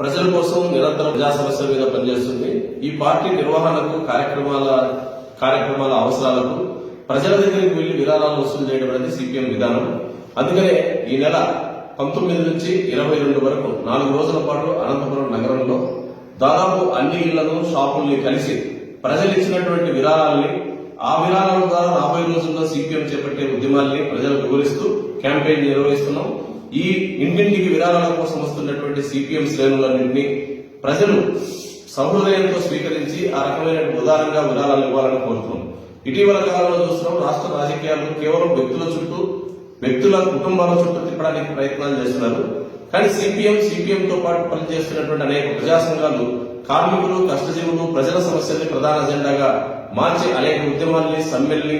ప్రజల కోసం నిరంతరం ప్రజా సమస్యల మీద పనిచేస్తుంది. ఈ పార్టీ నిర్వహణకు కార్యక్రమాల కార్యక్రమాల అవసరాలకు ప్రజల దగ్గరికి వెళ్ళి విరాళాలు వసూలు చేయడం అనేది సిపిఎం విధానం. అందుకనే ఈ నెల పంతొమ్మిది నుంచి ఇరవై రెండు వరకు నాలుగు రోజుల పాటు అనంతపురం నగరంలో దాదాపు అన్ని ఇళ్ళను షాపుల్ని కలిసి ప్రజలు ఇచ్చినటువంటి విరాళాలని ఆ విరాళాల ద్వారా రాబోయే రోజుల్లో సిపిఎం చేపట్టే ఉద్యమాల్ని ప్రజలకు వివరిస్తూ క్యాంపెయిన్ నిర్వహిస్తున్నాం. ఈ ఇంటింటికి విరాళాల కోసం వస్తున్నటువంటి సిపిఎం శ్రేణులన్నింటినీ ప్రజలు సహృదయంతో స్వీకరించి ఆ రకమైన ఉదారంగా విరాళాలు ఇవ్వాలని కోరుతున్నాం. ఇటీవల కాలంలో చూస్తున్నాం రాష్ట్ర రాజకీయాలు కేవలం వ్యక్తుల చుట్టూ వ్యక్తుల కుటుంబాల చుట్టూ తిప్పడానికి ప్రయత్నాలు చేస్తున్నారు. కానీ సిపిఎం సిపిఎం తో పాటు పనిచేస్తున్నటువంటి అనేక ప్రజా సంఘాలు కార్మికులు కష్టజీవులు ప్రజల సమస్యల్ని ప్రధాన అజెండాగా మార్చి అనేక ఉద్యమాల్ని సమ్మెల్ని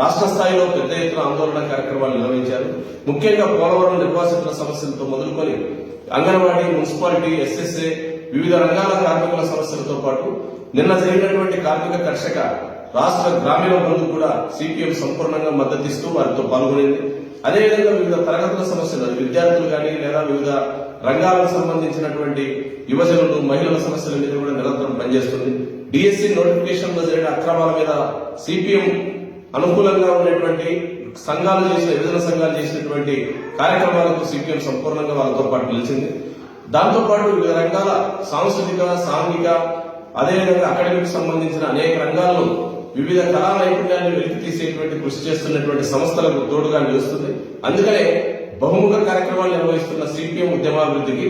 రాష్ట్ర స్థాయిలో పెద్ద ఎత్తున ఆందోళన కార్యక్రమాలు నిర్వహించారు. ముఖ్యంగా పోలవరం నిర్వాసితుల సమస్యలతో మొదలుకొని అంగన్వాడీ మున్సిపాలిటీ ఎస్ఎస్ఏ వివిధ రంగాల కార్మికుల సమస్యలతో పాటు నిన్న జరిగినటువంటి కార్మిక కర్షక రాష్ట్ర గ్రామీణ బంధు కూడా సిపిఎం సంపూర్ణంగా మద్దతిస్తూ వారితో పాల్గొనింది. అదేవిధంగా వివిధ తరగతుల సమస్యలు విద్యార్థులు కానీ లేదా వివిధ రంగాలకు సంబంధించినటువంటి యువజనులు మహిళల సమస్యల మీద కూడా నిరంతరం పనిచేస్తుంది. డిఎస్సి నోటిఫికేషన్లో జరిగిన అక్రమాల మీద సిపిఎం అనుకూలంగా ఉన్నటువంటి సంఘాలు చేసిన విభజన సంఘాలు చేసినటువంటి కార్యక్రమాలకు సిపిఎం సంపూర్ణంగా వాళ్ళతో పాటు నిలిచింది. దాంతో పాటు వివిధ రంగాల సాంస్కృతిక సాంఘిక అదేవిధంగా అకాడమిక్ సంబంధించిన అనేక రంగాల్లో వివిధ కళా నైపుణ్యాన్ని వెలికి తీసేటువంటి కృషి చేస్తున్నటువంటి సంస్థలకు తోడుగా నిలుస్తుంది. అందుకనే బహుముఖ కార్యక్రమాలు నిర్వహిస్తున్న సిపిఎం ఉద్యమాభివృద్ధికి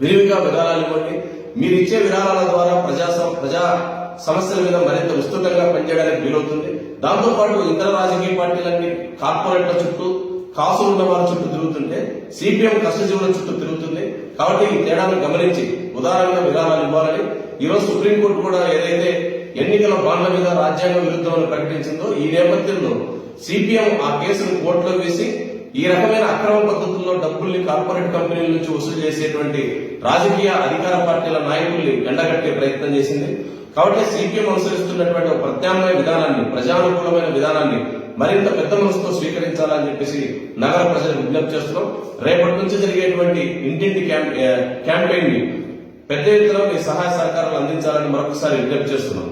విరివిగా విరాళాలు ఇవ్వండి. మీరు ఇచ్చే విరాళాల ద్వారా ప్రజా ప్రజా సమస్యల మీద మరింత విస్తృతంగా పనిచేయడానికి వీలవుతుంది. దాంతో పాటు ఇతర రాజకీయ పార్టీలన్నీ కార్పొరేట్ల చుట్టూ కాసు ఉన్న వారి చుట్టూ తిరుగుతుంటే సిపిఎం కష్టజీవుల చుట్టూ తిరుగుతుంది కాబట్టి ఈ తేడాను గమనించి ఉదారంగా విరాళాలు ఇవ్వాలని ఈరోజు సుప్రీంకోర్టు కూడా ఏదైతే ఎన్నికల బాండ్ల మీద రాజ్యాంగ విరుద్ధమని ప్రకటించిందో ఈ నేపథ్యంలో సిపిఎం ఆ కేసును కోర్టులో వేసి ఈ రకమైన అక్రమ పద్ధతుల్లో డబ్బుల్ని కార్పొరేట్ కంపెనీల నుంచి వసూలు చేసేటువంటి రాజకీయ అధికార పార్టీల నాయకుల్ని ఎండగట్టే ప్రయత్నం చేసింది. కాబట్టి సిపిఎం అనుసరిస్తున్నటువంటి ఒక ప్రత్యామ్నాయ విధానాన్ని ప్రజానుకూలమైన విధానాన్ని మరింత పెద్ద మనసుతో స్వీకరించాలని చెప్పేసి నగర ప్రజలు విజ్ఞప్తి చేస్తున్నాం. రేపటి నుంచి జరిగేటువంటి ఇంటింటి క్యాంపెయిన్ని పెద్ద ఎత్తున మీ సహాయ సహకారాలు అందించాలని మరొకసారి విజ్ఞప్తి చేస్తున్నాం.